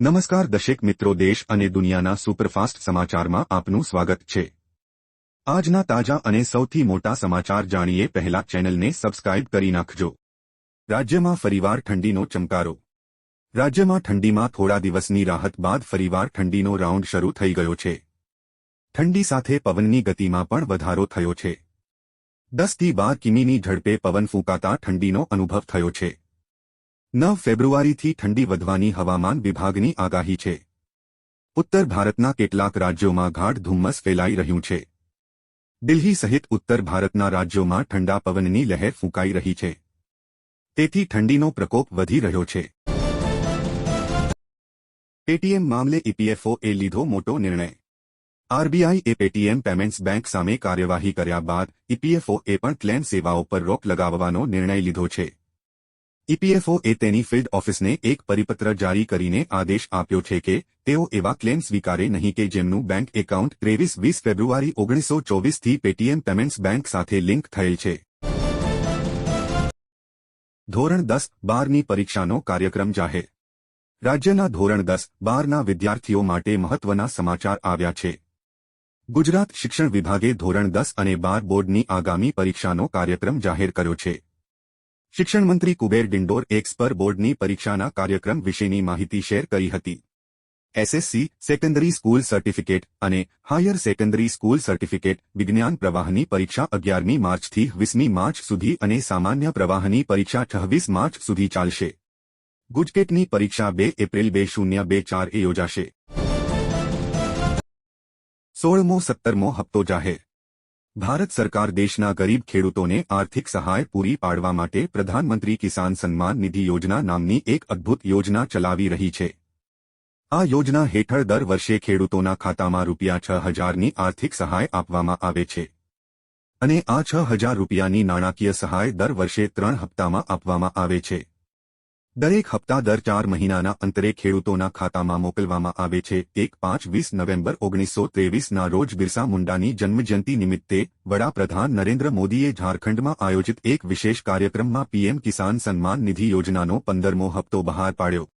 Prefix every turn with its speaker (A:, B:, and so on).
A: નમસ્કાર દશેક મિત્રો, દેશ અને દુનિયાના સુપરફાસ્ટ સમાચારમાં આપનું સ્વાગત છે. આજના તાજા અને સૌથી મોટા સમાચાર જાણીએ પહેલા ચેનલને સબસ્ક્રાઇબ કરી નાખજો. રાજ્યમાં ફરીવાર ઠંડીનો ચમકારો. રાજ્યમાં ઠંડીમાં થોડા દિવસની રાહત બાદ ફરીવાર ઠંડીનો રાઉન્ડ શરૂ થઈ ગયો છે. ઠંડી સાથે પવનની ગતિમાં પણ વધારો થયો છે. દસથી બાર કિમીની ઝડપે પવન ફૂંકાતા ઠંડીનો અનુભવ થયો છે. નવ ફેબ્રુઆરીથી ઠંડી વધવાની હવામાન વિભાગની આગાહી છે. ઉત્તર ભારતના કેટલાક રાજ્યોમાં ગાઢ ધુમ્મસ ફેલાઈ રહ્યું છે. દિલ્હી સહિત ઉત્તર ભારતના રાજ્યોમાં ઠંડા પવનની લહેર ફૂંકાઈ રહી છે. તેથી ઠંડીનો પ્રકોપ વધી રહ્યો છે. પેટીએમ મામલે ઇપીએફઓએ લીધો મોટો નિર્ણય. આરબીઆઈ એ પેટીએમ પેમેન્ટ્સ બેંક સામે કાર્યવાહી કર્યા બાદ ઇપીએફઓએ પણ ક્લેમ સેવાઓ પર રોક લગાવવાનો નિર્ણય લીધો છે. ઇપીએફઓ એ તેની ફિલ્ડ ઓફિસને એક પરિપત્ર જારી કરીને આદેશ આપ્યો છે કે તેઓ એવા ક્લેમ સ્વીકારે નહીં કે જેમનું બેંક એકાઉન્ટ ત્રેવીસ વીસ ફેબ્રુઆરી ઓગણીસો ચોવીસથી પેટીએમ પેમેન્ટ્સ બેંક સાથે લિંક થયેલ છે. ધોરણ દસ બારની પરીક્ષાનો કાર્યક્રમ જાહેર. રાજ્યના ધોરણ દસ બારના વિદ્યાર્થીઓ માટે મહત્વના સમાચાર આવ્યા છે. ગુજરાત શિક્ષણ વિભાગે ધોરણ દસ અને બાર બોર્ડની આગામી પરીક્ષાનો કાર્યક્રમ જાહેર કર્યો છે. શિક્ષણ મંત્રી કુબેર ડિંડોર એક્સ પર બોર્ડની પરીક્ષાના કાર્યક્રમ વિશેની માહિતી શેર કરી હતી. એસએસસી, સેકન્ડરી સ્કૂલ સર્ટિફિકેટ અને હાયર સેકન્ડરી સ્કૂલ સર્ટિફિકેટ વિજ્ઞાન પ્રવાહની પરીક્ષા અગિયારમી માર્ચથી વીસમી માર્ચ સુધી અને સામાન્ય પ્રવાહની પરીક્ષા છવ્વીસ માર્ચ સુધી ચાલશે. ગુજકેટની પરીક્ષા બે એપ્રિલ બે શૂન્ય બે ચાર એ યોજાશે. સોળમો સત્તરમો હપ્તો જાહેર. ભારત સરકાર દેશના ગરીબ ખેડૂતોને આર્થિક સહાય પૂરી પાડવા માટે પ્રધાનમંત્રી કિસાન સન્માન નિધિ યોજના નામની એક અદ્ભુત યોજના ચલાવી રહી છે. આ યોજના હેઠળ દર વર્ષે ખેડૂતોના ખાતામાં રૂપિયા છ હજારની આર્થિક સહાય આપવામાં આવે છે. અને આ છ હજાર રૂપિયાની નાણાકીય સહાય દર વર્ષે ત્રણ હપ્તામાં આપવામાં આવે છે. દરેક હપ્તા દર ચાર મહિનાના અંતરે ખેડૂતોના ખાતામાં મોકલવામાં આવે છે. એક પાંચ વીસ નવેમ્બર ઓગણીસો ત્રેવીસના રોજ બિરસા મુંડાની જન્મજયંતિ નિમિત્તે વડાપ્રધાન નરેન્દ્ર મોદીએ ઝારખંડમાં આયોજિત એક વિશેષ કાર્યક્રમમાં પીએમ કિસાન સન્માન નિધિ યોજનાનો પંદરમો હપ્તો બહાર પાડ્યો.